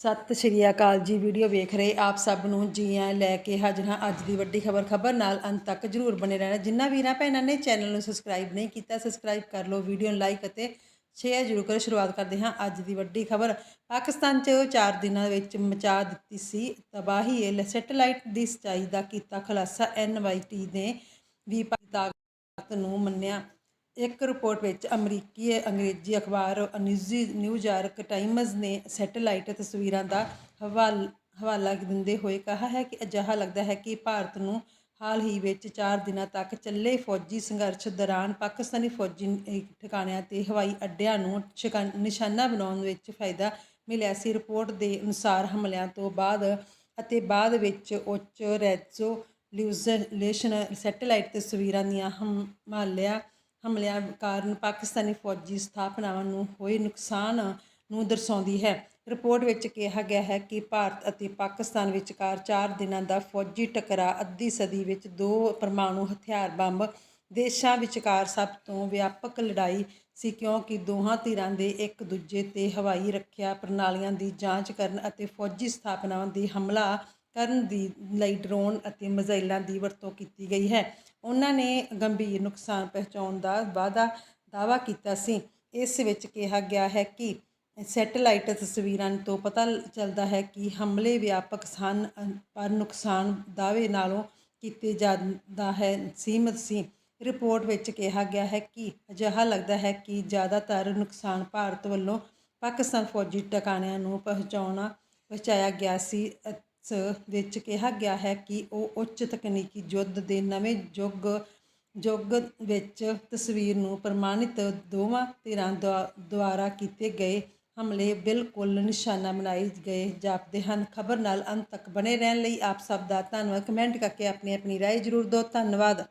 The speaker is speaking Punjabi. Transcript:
ਸਤਿ ਸ਼੍ਰੀ ਅਕਾਲ ਜੀ, ਵੀਡੀਓ ਵੇਖ ਰਹੇ ਆਪ ਸਭ ਨੂੰ ਜੀ ਆਇਆਂ ਲੈ ਕੇ ਹਾਜ਼ਰ ਹਾਂ ਅੱਜ ਦੀ ਵੱਡੀ ਖਬਰ। ਖਬਰ ਨਾਲ ਅੰਤ ਤੱਕ ਜਰੂਰ ਬਣੇ ਰਹਿਣਾ। ਜਿੰਨਾ ਵੀਰਾਂ ਭੈਣਾਂ ਨੇ ਚੈਨਲ ਨੂੰ ਸਬਸਕ੍ਰਾਈਬ ਨਹੀਂ ਕੀਤਾ, ਸਬਸਕ੍ਰਾਈਬ ਕਰ ਲਓ, ਵੀਡੀਓ ਨੂੰ ਲਾਈਕ ਅਤੇ ਸ਼ੇਅਰ ਜਰੂਰ ਕਰੋ। ਸ਼ੁਰੂਆਤ ਕਰਦੇ ਹਾਂ ਅੱਜ ਦੀ ਵੱਡੀ ਖਬਰ। ਪਾਕਿਸਤਾਨ 'ਚ 4 ਦਿਨਾਂ ਵਿੱਚ ਮਚਾ ਦਿੱਤੀ ਸੀ ਤਬਾਹੀ। ਇਹ ਸੈਟੇਲਾਈਟ ਦੀ ਸਚਾਈ ਦਾ ਕੀਤਾ ਖੁਲਾਸਾ। ਐਨਵਾਈਟੀ ਨੇ ਵੀ ਤਾਕਤ ਨੂੰ ਮੰਨਿਆ ਇੱਕ ਰਿਪੋਰਟ ਵਿੱਚ ਅਮਰੀਕੀ ਅੰਗਰੇਜ਼ੀ ਅਖਬਾਰ ਅਨਿਊਜ਼ੀ ਨਿਊਯਾਰਕ ਟਾਈਮਜ਼ ਨੇ ਸੈਟੇਲਾਈਟ ਤਸਵੀਰਾਂ ਦਾ ਹਵਾਲ, ਹਵਾਲਾ ਦਿੰਦੇ ਹੋਏ ਕਿਹਾ ਹੈ ਕਿ ਅਜਿਹਾ ਲੱਗਦਾ ਹੈ ਕਿ ਭਾਰਤ ਨੂੰ ਹਾਲ ਹੀ ਵਿੱਚ 4 ਦਿਨਾਂ ਤੱਕ ਚੱਲੇ ਫੌਜੀ ਸੰਘਰਸ਼ ਦੌਰਾਨ ਪਾਕਿਸਤਾਨੀ ਫੌਜੀ ਠਿਕਾਣਿਆਂ ਤੇ ਹਵਾਈ ਅੱਡਿਆਂ ਨੂੰ ਸ਼ਿਕਾ- ਨਿਸ਼ਾਨਾ ਬਣਾਉਣ ਵਿੱਚ ਫਾਇਦਾ ਮਿਲਿਆ ਸੀ। ਰਿਪੋਰਟ ਦੇ ਅਨੁਸਾਰ ਹਮਲਿਆਂ ਤੋਂ ਬਾਅਦ ਅਤੇ ਬਾਅਦ ਵਿੱਚ ਉੱਚ ਰੈਜ਼ੋਲੂਸ਼ਨ ਸੈਟੇਲਾਈਟ ਤਸਵੀਰਾਂ ਦੀਆਂ ਹਮਾਲਿਆ ਹਮਲਿਆਂ ਕਾਰਨ ਪਾਕਿਸਤਾਨੀ ਫੌਜੀ ਸਥਾਪਨਾਵਾਂ ਨੂੰ ਹੋਏ ਨੁਕਸਾਨ ਨੂੰ ਦਰਸਾਉਂਦੀ ਹੈ। ਰਿਪੋਰਟ ਵਿੱਚ ਕਿਹਾ ਗਿਆ ਹੈ ਕਿ ਭਾਰਤ ਅਤੇ ਪਾਕਿਸਤਾਨ ਵਿਚਕਾਰ 4 ਦਿਨਾਂ ਦਾ ਫੌਜੀ ਟਕਰਾਅ ਅੱਧੀ ਸਦੀ ਵਿੱਚ ਦੋ ਪਰਮਾਣੂ ਹਥਿਆਰ ਬੰਬ ਦੇਸ਼ਾਂ ਵਿਚਕਾਰ ਸਭ ਤੋਂ ਵਿਆਪਕ ਲੜਾਈ ਸੀ ਕਿਉਂਕਿ ਦੋਹਾਂ ਧਿਰਾਂ ਦੇ ਇੱਕ ਦੂਜੇ ਤੇ ਹਵਾਈ ਰੱਖਿਆ ਪ੍ਰਣਾਲੀਆਂ ਦੀ ਜਾਂਚ ਕਰਨ ਅਤੇ ਫੌਜੀ ਸਥਾਪਨਾਵਾਂ ਦੀ ਹਮਲਾ ਕਰਨ ਦੀ ਲਈ ਡਰੋਨ ਅਤੇ ਮਿਜ਼ਾਈਲਾਂ ਦੀ ਵਰਤੋਂ ਕੀਤੀ ਗਈ ਹੈ। ਉਹਨਾਂ ਨੇ ਗੰਭੀਰ ਨੁਕਸਾਨ ਪਹੁੰਚਾਉਣ ਦਾ ਵਾਅਦਾ, ਦਾਅਵਾ ਕੀਤਾ ਸੀ। ਇਸ ਵਿੱਚ ਕਿਹਾ ਗਿਆ ਹੈ ਕਿ ਸੈਟੇਲਾਈਟ ਤਸਵੀਰਾਂ ਤੋਂ ਪਤਾ ਚੱਲਦਾ ਹੈ ਕਿ ਹਮਲੇ ਵਿਆਪਕ ਸਨ, ਪਰ ਨੁਕਸਾਨ ਦਾਅਵੇ ਨਾਲੋਂ ਕੀਤੇ ਜਾਂਦਾ ਹੈ, ਸੀਮਤ ਸੀ। ਰਿਪੋਰਟ ਵਿੱਚ ਕਿਹਾ ਗਿਆ ਹੈ ਕਿ ਅਜਿਹਾ ਲੱਗਦਾ ਹੈ ਕਿ ਜ਼ਿਆਦਾਤਰ ਨੁਕਸਾਨ ਭਾਰਤ ਵੱਲੋਂ ਪਾਕਿਸਤਾਨ ਫੌਜੀ ਟਿਕਾਣਿਆਂ ਨੂੰ ਪਹੁੰਚਾਉਣਾ, ਪਹੁੰਚਾਇਆ ਗਿਆ ਸੀ ਸ ਵਿੱਚ ਕਿਹਾ ਗਿਆ ਹੈ ਕਿ ਉਹ ਉੱਚ ਤਕਨੀਕੀ ਯੁੱਧ ਦੇ ਨਵੇਂ ਯੁੱਗ ਯੁੱਗ ਵਿੱਚ ਤਸਵੀਰ ਨੂੰ ਪ੍ਰਮਾਣਿਤ ਦੋਵਾਂ ਧਿਰਾਂ ਦੁਆ- ਦੁਆਰਾ ਕੀਤੇ ਗਏ ਹਮਲੇ ਬਿਲਕੁਲ ਨਿਸ਼ਾਨਾ ਬਣਾਏ ਗਏ ਜਾਪਦੇ ਹਨ। ਖਬਰ ਨਾਲ ਅੰਤ ਤੱਕ ਬਣੇ ਰਹਿਣ ਲਈ ਆਪ ਸਭ ਦਾ ਧੰਨਵਾਦ। ਕਮੈਂਟ ਕਰਕੇ ਆਪਣੀ ਆਪਣੀ ਰਾਏ ਜ਼ਰੂਰ ਦਿਓ। ਧੰਨਵਾਦ।